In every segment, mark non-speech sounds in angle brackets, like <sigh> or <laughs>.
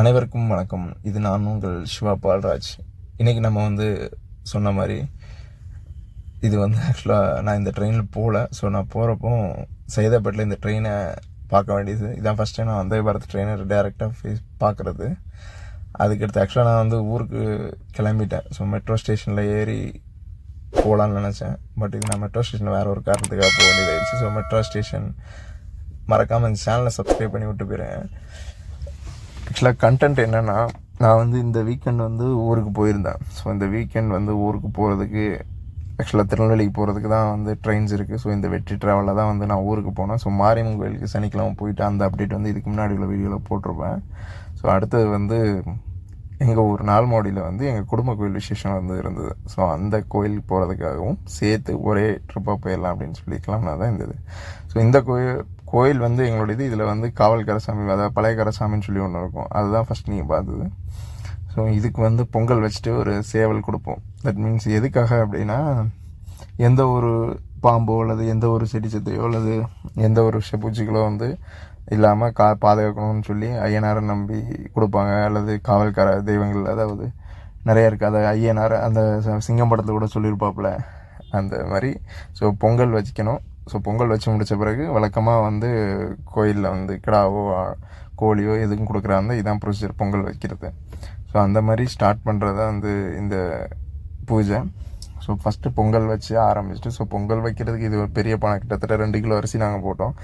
அனைவருக்கும் வணக்கம். இது நான் உங்கள் சிவா பால்ராஜ். இன்றைக்கி நம்ம வந்து சொன்ன மாதிரி இது வந்து ஆக்சுவலாக நான் இந்த ட்ரெயினில் போகல ஸோ நான் போகிறப்போ சைதாப்பேட்டில் இந்த ட்ரெயினை பார்க்க வேண்டியது. இதான் ஃபஸ்ட் டைம் நான் வந்தே பாரத் ட்ரெயினை டேரெக்டாக ஃபேஸ் பார்க்குறது. அதுக்கடுத்து ஆக்சுவலாக நான் வந்து ஊருக்கு கிளம்பிட்டேன். ஸோ மெட்ரோ ஸ்டேஷனில் ஏறி போகலான்னு நினச்சேன். பட் இது நான் மெட்ரோ ஸ்டேஷனில் வேறு ஒரு காரணத்துக்காக போக வேண்டியதாகிடுச்சு ஸோ மெட்ரோ ஸ்டேஷன் மறக்காமல் இந்த சேனலை சப்ஸ்கிரைப் பண்ணி விட்டு போயிடுறேன் ஆக்சுவலாக கண்டென்ட் என்னென்னா நான் வந்து இந்த வீக்கெண்ட் வந்து ஊருக்கு போயிருந்தேன். ஸோ இந்த வீக்கெண்ட் வந்து ஊருக்கு போகிறதுக்கு ஆக்சுவலாக திருநெல்வேலிக்கு போகிறதுக்கு தான் வந்து ட்ரெயின்ஸ் இருக்குது ஸோ இந்த வெற்றி ட்ராவலில் தான் வந்து நான் ஊருக்கு போனேன். ஸோ மாரியம்மன் கோயிலுக்கு சனிக்கிழமை போயிட்டு அந்த அப்டேட் வந்து இதுக்கு முன்னாடி உள்ள வீடியோவில் போட்டிருப்பேன். ஸோ அடுத்தது வந்து எங்கள் ஊர் நால்மாடியில் வந்து எங்கள் குடும்ப கோயில் விசேஷம் வந்து இருந்தது. ஸோ அந்த கோயிலுக்கு போகிறதுக்காகவும் சேர்த்து ஒரே ட்ரிப்பாக போயிடலாம் அப்படின்னு சொல்லி கிளம்புனா தான் இருந்தது ஸோ இந்த கோயில் கோயில் வந்து எங்களுடையது இது இதில் வந்து காவல் கரசாமி அதாவது பழைய கரசாமின்னு சொல்லி ஒன்று இருக்கும். அதுதான் ஃபஸ்ட் நீங்கள் பார்த்தது. ஸோ இதுக்கு வந்து பொங்கல் வச்சுட்டு ஒரு சேவல் கொடுப்போம். தட் மீன்ஸ் எதுக்காக அப்படின்னா எந்த ஒரு பாம்போ அல்லது எந்த ஒரு செடி செத்தையோ அல்லது எந்த ஒரு பூச்சிகளோ வந்து இல்லாமல் கா பாதுகாக்கணும்னு சொல்லி ஐயனாரை நம்பி கொடுப்பாங்க. அல்லது காவல்கார தெய்வங்கள் அதாவது நிறைய இருக்குது அதை ஐயனார் அந்த சிங்கம் படத்தில் கூட சொல்லியிருப்பாப்புல. அந்த மாதிரி. ஸோ பொங்கல் வச்சுக்கணும். ஸோ பொங்கல் வச்சு முடித்த பிறகு வழக்கமாக வந்து கோயிலில் வந்து கிடாவோ கோழியோ எதுவும் கொடுக்குறாங்க இதான் ப்ரொசீஜர் பொங்கல் வைக்கிறது. ஸோ அந்த மாதிரி ஸ்டார்ட் பண்ணுறது தான் வந்து இந்த பூஜை. ஸோ ஃபஸ்ட்டு பொங்கல் வச்சு ஆரம்பிச்சிட்டு ஸோ பொங்கல் வைக்கிறதுக்கு இது ஒரு பெரிய பானை கிட்டத்தட்ட ரெண்டு கிலோ அரிசி நாங்கள் போட்டோம்.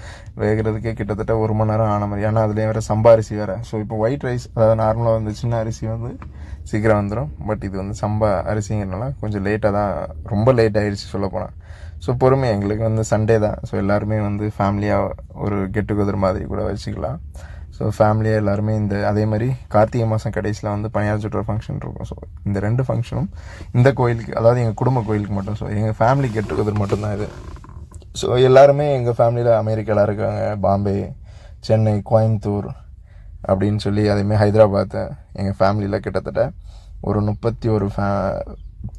வேகிறதுக்கே கிட்டத்தட்ட ஒரு மணி நேரம் ஆன மாதிரி. ஏன்னா அதுலேயும் வேறு சம்பா அரிசி வேறு. ஸோ இப்போ ஒயிட் ரைஸ் அதாவது நார்மலாக வந்து சின்ன அரிசி வந்து சீக்கிரம் வந்துடும் பட் இது வந்து சம்பா அரிசிங்கிறனால கொஞ்சம் லேட்டாக தான் ரொம்ப லேட் ஆகிடுச்சு சொல்ல போனால் ஸோ பொறுமை எங்களுக்கு வந்து சண்டே தான். ஸோ எல்லாருமே வந்து ஃபேமிலியாக ஒரு கெட் டுகெதர் மாதிரி கூட வச்சுக்கலாம். ஸோ ஃபேமிலியாக எல்லாருமே இந்த அதே மாதிரி கார்த்திகை மாதம் கடைசியில் வந்து பணியார் சுற்றுற ஃபங்க்ஷன் இருக்கும். ஸோ இந்த ரெண்டு ஃபங்க்ஷனும் இந்த கோயிலுக்கு அதாவது எங்கள் குடும்ப கோயிலுக்கு மட்டும் ஸோ எங்கள் ஃபேமிலி கெட் டுகெதர் மட்டும்தான் இது. ஸோ எல்லாருமே எங்கள் ஃபேமிலியில் அமெரிக்காவில் இருக்காங்க. பாம்பே சென்னை கோயம்புத்தூர் அப்படின்னு சொல்லி அதேமாதிரி ஹைதராபாத் எங்கள் ஃபேமிலியில் கிட்டத்தட்ட ஒரு முப்பத்தி ஒரு ஃபே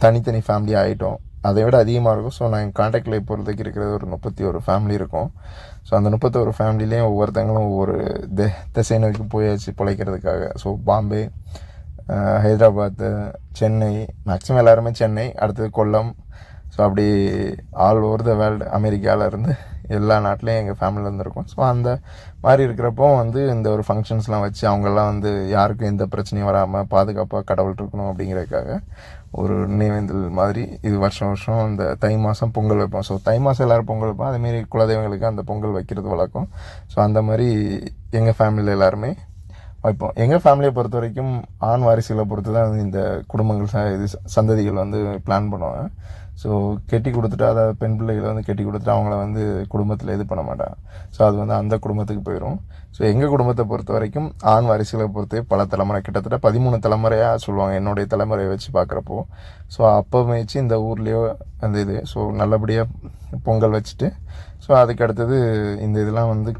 தனித்தனி ஃபேமிலி ஆகிட்டோம் அதை விட அதிகமாக இருக்கும். ஸோ நான் காண்டாக்டில் இப்போதைக்கு இருக்கிறது ஒரு முப்பத்தி ஒரு ஃபேமிலி இருக்கும். ஸோ அந்த முப்பத்தோரு ஃபேமிலியிலையும் ஒவ்வொருத்தங்களும் ஒவ்வொரு தி திசை நோக்கி போயாச்சு பிழைக்கிறதுக்காக. ஸோ பாம்பே ஹைதராபாத்து சென்னை மேக்ஸிமம் எல்லாருமே சென்னை அடுத்தது கொல்லம். ஸோ அப்படி ஆல் ஓவர் த வேர்ல்டு அமெரிக்காவிலேருந்து எல்லா நாட்டிலையும் எங்கள் ஃபேமிலியில் இருந்திருக்கும். ஸோ அந்த மாதிரி இருக்கிறப்போ வந்து இந்த ஒரு ஃபங்க்ஷன்ஸ்லாம் வச்சு அவங்கெல்லாம் வந்து யாருக்கும் எந்த பிரச்சனையும் வராமல் பாதுகாப்பாக கடவுள் இருக்கணும் அப்படிங்கிறதுக்காக ஒரு நினைவேந்தல் மாதிரி இது வருஷம் வருஷம் அந்த தை மாதம் பொங்கல் வைப்போம். ஸோ தை மாதம் எல்லோரும் பொங்கல் வைப்போம். அதேமாரி குலதெய்வங்களுக்கு அந்த பொங்கல் வைக்கிறது வழக்கம். ஸோ அந்த மாதிரி எங்கள் ஃபேமிலியில் எல்லாருமே வைப்போம். எங்கள் ஃபேமிலியை பொறுத்த வரைக்கும் ஆண் வாரிசுகளை பொறுத்து தான் வந்து இந்த குடும்பங்கள் ச- இது ச- சந்ததிகள் வந்து பிளான் பண்ணுவாங்க. ஸோ கெட்டி கொடுத்துட்டு அதாவது பெண் பிள்ளைகளை வந்து கெட்டி கொடுத்துட்டு அவங்கள வந்து குடும்பத்தில் இது பண்ண மாட்டாங்க ஸோ அது வந்து அந்த குடும்பத்துக்கு போயிடும் ஸோ எங்கள் குடும்பத்தை பொறுத்த வரைக்கும் ஆண் வாரிசுகளை பொறுத்து பல தலைமுறை கிட்டத்தட்ட பதிமூணு தலைமுறையாக சொல்லுவாங்க என்னுடைய தலைமுறையை வச்சு பார்க்குறப்போ. ஸோ அப்போ வச்சு இந்த ஊர்லேயோ அந்த இது ஸோ நல்லபடியாக பொங்கல் வச்சுட்டு ஸோ அதுக்கு அடுத்தது இந்த இதெல்லாம் வந்து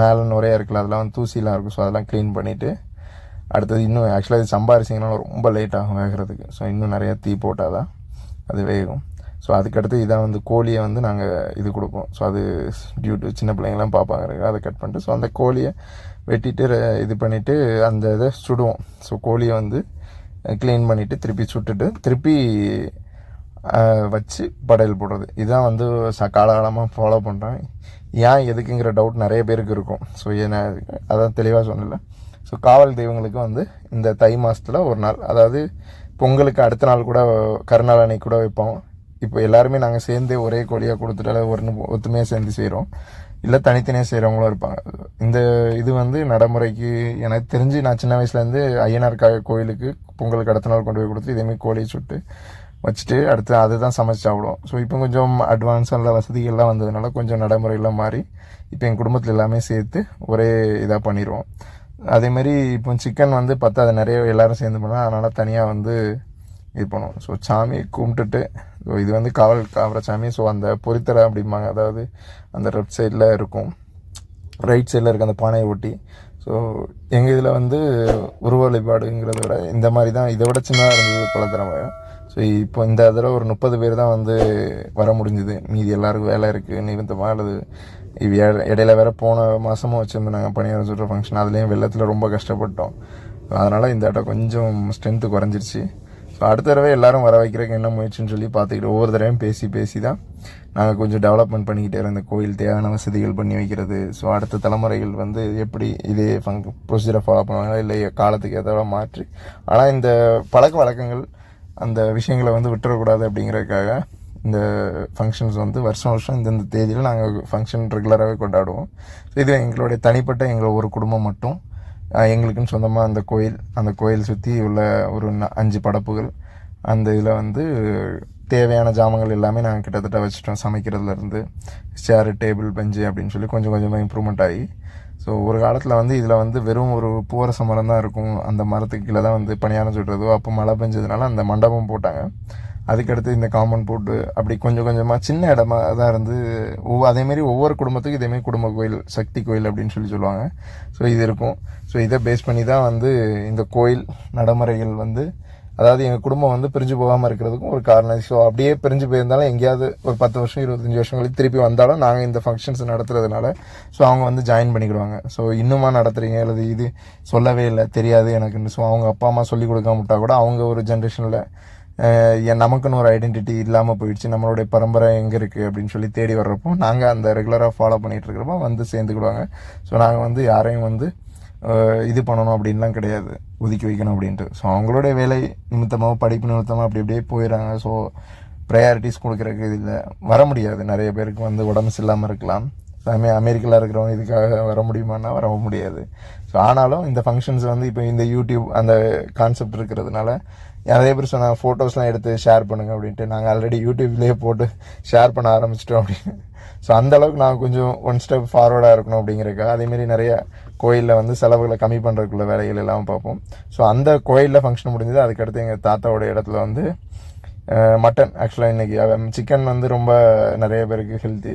மேலே நிறையா இருக்குல்ல அதெல்லாம் வந்து தூசிலாம் இருக்கும். ஸோ அதெல்லாம் க்ளீன் பண்ணிவிட்டு அடுத்தது இன்னும் ஆக்சுவலாக இது சம்பாரிச்சிங்கனால ரொம்ப லேட் ஆகும் வேகிறதுக்கு. ஸோ இன்னும் நிறையா தீ போட்டால் தான் அது வேகும். ஸோ அதுக்கடுத்து இதான் வந்து கோழியை வந்து நாங்கள் இது கொடுப்போம். ஸோ அது டியூ டு சின்ன பிள்ளைங்களாம் பார்ப்பாங்க அதை கட் பண்ணிட்டு ஸோ அந்த கோழியை வெட்டிட்டு இது பண்ணிவிட்டு அந்த இதை சுடுவோம். ஸோ கோழியை வந்து க்ளீன் பண்ணிவிட்டு திருப்பி சுட்டுட்டு திருப்பி வச்சு படையல் போடுறது. இதுதான் வந்து ச காலகாலமாக ஃபாலோ பண்ணுறேன் ஏன் எதுக்குங்கிற டவுட் நிறைய பேருக்கு இருக்கும். ஸோ என்ன அதான் தெளிவாக சொன்னல ஸோ காவல் தெய்வங்களுக்கு வந்து இந்த தை மாதத்தில் ஒரு நாள் அதாவது பொங்கலுக்கு அடுத்த நாள் கூட கருநாள் அன்னைக்கு கூட வைப்போம். இப்போ எல்லாருமே நாங்கள் சேர்ந்து ஒரே கோழியாக கொடுத்துட்டால ஒரு ஒத்துமையாக சேர்ந்து செய்கிறோம் இல்லை தனித்தனியாக செய்கிறவங்களும் இருப்பாங்க. இந்த இது வந்து நடைமுறைக்கு எனக்கு தெரிஞ்சு நான் சின்ன வயசுலேருந்து ஐயனார் கா- கோயிலுக்கு பொங்கலுக்கு அடுத்த நாள் கொண்டு போய் கொடுத்து இதேமாதிரி கோழியை சுட்டு வச்சுட்டு அடுத்து அதை தான் சமைச்சு சாப்பிடுவோம். ஸோ இப்போ கொஞ்சம் அட்வான்ஸாக வசதிகள்லாம் வந்ததுனால கொஞ்சம் நடைமுறையெல்லாம் மாறி இப்போ எங்கள் குடும்பத்தில் எல்லாமே சேர்த்து ஒரே இதாக பண்ணிடுவோம். அதேமாரி இப்போ சிக்கன் வந்து பார்த்தா அது நிறைய எல்லோரும் சேர்ந்து பண்ணால் அதனால் தனியாக வந்து இது பண்ணுவோம். ஸோ சாமி கும்பிட்டுட்டு ஸோ இது வந்து காவல் காவற சாமி. ஸோ அந்த பொரித்தரை அப்படிம்பாங்க. அதாவது அந்த லெஃப்ட் சைடில் இருக்கும். ரைட் சைடில் இருக்க அந்த பானையை ஒட்டி. ஸோ எங்கள் இதில் வந்து உருவ வழிபாடுங்கிறத விட இந்த மாதிரி தான். இதை விட சின்னதாக இருந்தது பல தடவை ஸோ இப்போ இந்த தடவை ஒரு முப்பது பேர் தான் வந்து வர முடிஞ்சுது. மீதி எல்லாருக்கும் வேலை இருக்குது நிமித்தமாக அல்லது இது இடையில வேற போன மாதமும் வச்சுருந்தாங்க நாங்கள் பணியாரம் சொல்கிற ஃபங்க்ஷன் அதுலேயும் வெள்ளத்தில் ரொம்ப கஷ்டப்பட்டோம். அதனால் இந்த இடம் கொஞ்சம் ஸ்ட்ரென்த்து குறைஞ்சிருச்சு. ஸோ அடுத்த தடவை எல்லாரும் வர வைக்கிறதுக்கு என்ன முயற்சின்னு சொல்லி பார்த்துக்கிட்டு ஒவ்வொரு தடவையும் பேசி பேசி தான் நாங்கள் கொஞ்சம் டெவலப்மெண்ட் பண்ணிக்கிட்டே இருந்தோம் இந்த கோயில் தேவையான வசதிகள் பண்ணி வைக்கிறது. ஸோ அடுத்த தலைமுறைகள் வந்து எப்படி இதே ஃபங் ப்ரொசீஜரை ஃபாலோ பண்ணுவாங்களா? இல்லை காலத்துக்கு ஏதாவது மாற்றி. ஆனால் இந்த பழக்க வழக்கங்கள் அந்த விஷயங்களை வந்து விட்டுறக்கூடாது அப்படிங்கிறதுக்காக இந்த ஃபங்க்ஷன்ஸ் வந்து வருஷம் வருஷம் இந்தந்த தேதியில் நாங்கள் ஃபங்க்ஷன் ரெகுலராகவே கொண்டாடுவோம். ஸோ இது எங்களுடைய தனிப்பட்ட எங்கள் ஒரு குடும்பம் மட்டும் எங்களுக்குன்னு சொந்தமாக அந்த கோயில் அந்த கோயில் சுற்றி உள்ள ஒரு ந- அஞ்சு படப்புகள் அந்த இதில் வந்து தேவையான ஜாமங்கள் எல்லாமே நாங்கள் கிட்டத்தட்ட வச்சுட்டோம். சமைக்கிறதுலேருந்து சேரு டேபிள் பெஞ்சு அப்படின்னு சொல்லி கொஞ்சம் கொஞ்சமாக இம்ப்ரூவ்மெண்ட் ஆகி ஸோ ஒரு காலத்தில் வந்து இதில் வந்து வெறும் ஒரு பூவரச மரம் தான் இருக்கும். அந்த மரத்துக்கு கீழே தான் வந்து பணியாரம் சுடுறதோ அப்போ மழை பெஞ்சதுனால அந்த மண்டபம் போட்டாங்க. அதுக்கடுத்து இந்த காம்பவுண்ட் போட்டு அப்படி கொஞ்சம் கொஞ்சமாக சின்ன இடமா தான் இருந்து ஒவ்வொரு அதேமாரி ஒவ்வொரு குடும்பத்துக்கும் இதேமாரி குடும்ப கோயில் சக்தி கோயில் அப்படின்னு சொல்லி சொல்லுவாங்க. ஸோ இது இருக்கும். ஸோ இதை பேஸ் பண்ணி தான் வந்து இந்த கோயில் நடைமுறைகள் வந்து அதாவது எங்கள் குடும்பம் வந்து பிரிஞ்சு போகாமல் இருக்கிறதுக்கும் ஒரு காரணம். ஸோ அப்படியே பிரிஞ்சு போயிருந்தாலும் எங்கேயாவது ஒரு பத்து வருஷம் இருபத்தஞ்சி வருஷம் கழித்து திருப்பி வந்தாலும் நாங்கள் இந்த ஃபங்க்ஷன்ஸ் நடத்துறதுனால ஸோ அவங்க வந்து ஜாயின் பண்ணிக்கிடுவாங்க. ஸோ இன்னுமா நடத்துகிறீங்க அல்லது இது சொல்லவே இல்லை தெரியாது எனக்குன்னு. ஸோ அவங்க அப்பா அம்மா சொல்லி கொடுக்காம விட்டால் கூட அவங்க ஒரு ஜென்ரேஷனில் என் நமக்குன்னு ஒரு ஐடென்டிட்டி இல்லாமல் போயிடுச்சு. நம்மளுடைய பரம்பரை எங்கே இருக்குது அப்படின்னு சொல்லி தேடி வர்றப்போ நாங்கள் அந்த ரெகுலராக ஃபாலோ பண்ணிகிட்டு இருக்கிறப்போ வந்து சேர்ந்துக்கிடுவாங்க. ஸோ நாங்கள் வந்து யாரையும் வந்து இது பண்ணணும் அப்படின்லாம் கிடையாது. ஒதுக்கி வைக்கணும் அப்படின்ட்டு. ஸோ அவங்களுடைய வேலை நிமித்தமாக படிப்பு நிமித்தமாக அப்படி அப்படியே போயிடறாங்க ஸோ ப்ரையாரிட்டிஸ் கொடுக்குறதுக்கு இதில் வர முடியாது. நிறைய பேருக்கு வந்து உடம்பு சரியில்லாமல் இருக்கலாம். அமே அமெரிக்காவில் இருக்கிறவங்க இதுக்காக வர முடியுமான்னா வர முடியாது. ஸோ ஆனாலும் இந்த ஃபங்க்ஷன்ஸ் வந்து இப்போ இந்த யூடியூப் அந்த கான்செப்ட் இருக்கிறதுனால நிறைய பேர் சொன்னாங்க ஃபோட்டோஸ்லாம் எடுத்து ஷேர் பண்ணுங்க அப்படின்ட்டு. நாங்கள் ஆல்ரெடி யூடியூப்லேயே போட்டு ஷேர் பண்ண ஆரம்பிச்சிட்டோம் அப்படின்னு. ஸோ அந்தளவுக்கு நான் கொஞ்சம் ஒன் ஸ்டெப் ஃபார்வர்டாக இருக்கணும் அப்படிங்கிறதுக்காக. அதேமாரி நிறைய கோயிலில் வந்து செலவுகளை கம்மி பண்ணுறதுக்குள்ள வேலைகள் எல்லாம் பார்ப்போம். ஸோ அந்த கோயிலில் ஃபங்க்ஷன் முடிஞ்சது. அதுக்கடுத்து எங்கள் தாத்தாவோட இடத்துல வந்து மட்டன் ஆக்சுவலாக இன்றைக்கி சிக்கன் வந்து ரொம்ப நிறைய பேருக்கு ஹெல்த்தி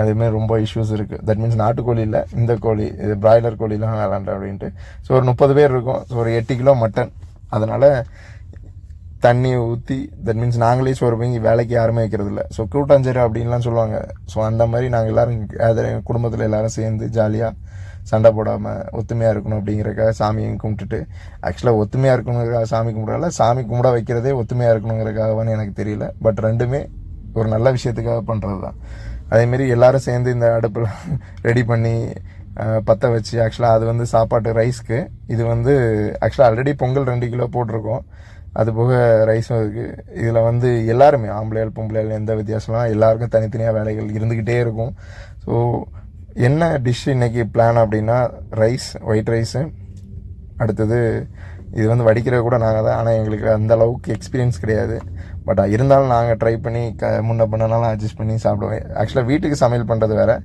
அதேமாதிரி ரொம்ப இஷ்யூஸ் இருக்குது தட் மீன்ஸ் நாட்டுக்கோழி இல்லை இந்த கோழி இது பிராய்லர் கோழிலாம் வேணாண்டா அப்படின்ட்டு. ஸோ ஒரு முப்பது பேர் இருக்கும். ஸோ ஒரு எட்டு கிலோ மட்டன் அதனால் தண்ணி ஊற்றி தட் மீன்ஸ் நாங்களே சோறு போய் வேலைக்கு யாருமே வைக்கிறது இல்லை. ஸோ கூட்டாஞ்சேரி அப்படின்லாம் சொல்லுவாங்க. ஸோ அந்த மாதிரி நாங்கள் எல்லாரும் எங்கள் குடும்பத்தில் எல்லோரும் சேர்ந்து ஜாலியாக சண்டை போடாமல் ஒத்துமையாக இருக்கணும் அப்படிங்கிறக்காக சாமியும் கும்பிட்டுட்டு ஆக்சுவலாக ஒத்துமையாக இருக்கணுங்கிறக்காக சாமி கும்பிடல சாமி கும்பிட வைக்கிறதே ஒத்துமையாக இருக்கணுங்கிறக்காகவான்னு எனக்கு தெரியல. பட் ரெண்டுமே ஒரு நல்ல விஷயத்துக்காக பண்ணுறது தான் அதேமாரி எல்லாரும் சேர்ந்து இந்த அடுப்பில் <laughs> ரெடி பண்ணி பற்ற வச்சு ஆக்சுவலாக அது வந்து சாப்பாட்டு ரைஸ்க்கு இது வந்து ஆக்சுவலாக ஆல்ரெடி பொங்கல் ரெண்டு கிலோ போட்டிருக்கோம். அது போக ரைஸும் இருக்குது இதில் வந்து எல்லாருமே ஆம்பளையால் பொம்பளையால் எந்த வித்தியாசம்லாம் எல்லாருக்கும் தனித்தனியாக வேலைகள் இருந்துக்கிட்டே இருக்கும். ஸோ என்ன டிஷ் இன்றைக்கி பிளான் அப்படின்னா ரைஸ் ஒயிட் ரைஸு அடுத்தது இது வந்து வடிக்கிறது கூட நாங்கள் தான். ஆனால் எங்களுக்கு அந்த அளவுக்கு எக்ஸ்பீரியன்ஸ் கிடையாது. பட் இருந்தாலும் நாங்கள் ட்ரை பண்ணி க முன்ன பண்ணனாலும் அட்ஜஸ்ட் பண்ணி சாப்பிடுவோம் ஆக்சுவலாக வீட்டுக்கு சமையல் பண்ணுறது வேறு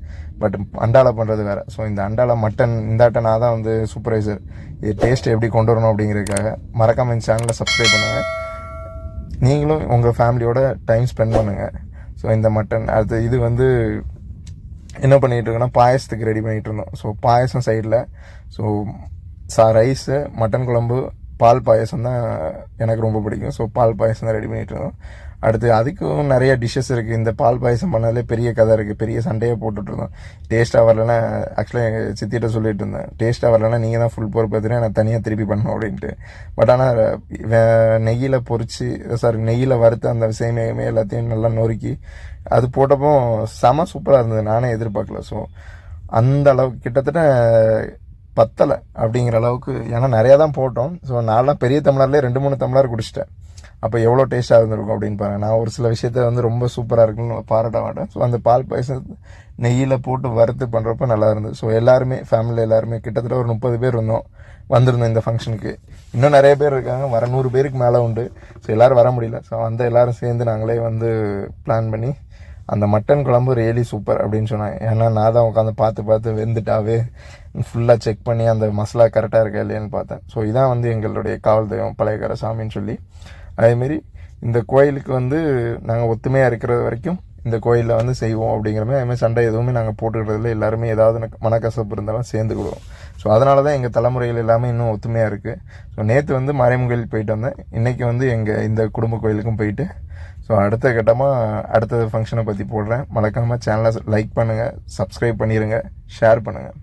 பட் அண்டால பண்ணுறது வேறு. ஸோ இந்த அண்டால மட்டன் இந்தாட்ட நான் தான் வந்து சூப்பர்வைசர் இது டேஸ்ட் எப்படி கொண்டு வரணும் அப்படிங்கிறதுக்காக மறக்காம இந்த சேனலை சப்ஸ்கிரைப் பண்ணுங்கள் நீங்களும் உங்கள் ஃபேமிலியோட டைம் ஸ்பெண்ட் பண்ணுங்கள் ஸோ இந்த மட்டன் அடுத்து இது வந்து என்ன பண்ணிகிட்டு இருக்கோன்னா பாயசத்துக்கு ரெடி பண்ணிகிட்டு இருந்தோம். ஸோ பாயசம் சைடில் ஸோ சா ரைஸு மட்டன் குழம்பு பால் பாயசம் தான் எனக்கு ரொம்ப பிடிக்கும். ஸோ பால் பாயசம் தான் ரெடி பண்ணிகிட்டு இருந்தோம். அடுத்து அதுக்கும் நிறைய டிஷ்ஷஸ் இருக்குது இந்த பால் பாயசம் பண்ணதுலே பெரிய கதை இருக்குது பெரிய சண்டையை போட்டுட்ருந்தோம் டேஸ்ட்டாக வரலன்னா ஆக்சுவலாக எங்கள் சித்திட்ட சொல்லிட்டு இருந்தேன். டேஸ்ட்டாக வரலன்னா நீங்கள் தான் ஃபுல் பொறுப்பு எடுத்துட்டு நான் தனியாக திருப்பி பண்ணணும் அப்படின்ட்டு. பட் ஆனால் நெய்யில் பொறிச்சு சாரி நெய்யில் வறுத்து அந்த சேமியமே எல்லாத்தையும் நல்லா நொறுக்கி அது போட்டப்போ செம சூப்பராக இருந்தது. நானே எதிர்பார்க்கல. ஸோ அந்த அளவுக்கு கிட்டத்தட்ட பத்தலை அப்படிங்கிற அளவுக்கு ஏன்னா நிறையா தான் போட்டோம். ஸோ நான்லாம் பெரிய தமிழர்லேயே ரெண்டு மூணு தமிழர் குடிச்சிட்டேன். அப்போ எவ்வளோ டேஸ்ட்டாக இருந்திருக்கும் அப்படின்னு பாருங்க. நான் ஒரு சில விஷயத்த வந்து ரொம்ப சூப்பராக இருக்குன்னு பாராட்ட மாட்டேன். ஸோ அந்த பால் பாயசம் நெய்யில் போட்டு வறுத்து பண்ணுறப்ப நல்லா இருந்தது. ஸோ எல்லாருமே ஃபேமிலியில் எல்லாருமே கிட்டத்தட்ட ஒரு முப்பது பேர் இருந்தோம். வந்திருந்தோம் இந்த ஃபங்க்ஷனுக்கு இன்னும் நிறைய பேர் இருக்காங்க. வர நூறு பேருக்கு மேலே உண்டு. ஸோ எல்லோரும் வர முடியல. ஸோ அந்த எல்லோரும் சேர்ந்து நாங்களே வந்து பிளான் பண்ணி அந்த மட்டன் குழம்பு ரியலி சூப்பர் அப்படின்னு சொன்னாங்க ஏன்னா நான் தான் உட்காந்து பார்த்து பார்த்து வெந்துட்டாவே ஃபுல்லாக செக் பண்ணி அந்த மசாலா கரெக்டாக இருக்கா இல்லையான்னு பார்த்தேன். ஸோ இதான் வந்து எங்களுடைய காவல் தெய்வம் பழையக்கார சாமின்னு சொல்லி. அதேமாரி இந்த கோயிலுக்கு வந்து நாங்கள் ஒத்துமையாக இருக்கிறது வரைக்கும் இந்த கோயிலில் வந்து செய்வோம் அப்படிங்கிற மாதிரி அதுமாதிரி சண்டை எதுவுமே நாங்கள் போட்டுக்கிறதுல எல்லாருமே ஏதாவது மனக்கசப்பு இருந்தாலும் சேர்ந்துக்கிடுவோம் ஸோ அதனால தான் எங்கள் தலைமுறைகள் எல்லாமே இன்னும் ஒத்துமையாக இருக்குது ஸோ நேற்று வந்து மறைமுக கோயில் போயிட்டு வந்தேன். இன்றைக்கி வந்து எங்கள் இந்த குடும்ப கோயிலுக்கும் போயிட்டு ஸோ அடுத்த கட்டமாக அடுத்த ஃபங்க்ஷனை பற்றி போடுறேன். மறக்காமல் சேனலை லைக் பண்ணுங்கள் சப்ஸ்கிரைப் பண்ணிடுங்க ஷேர் பண்ணுங்கள்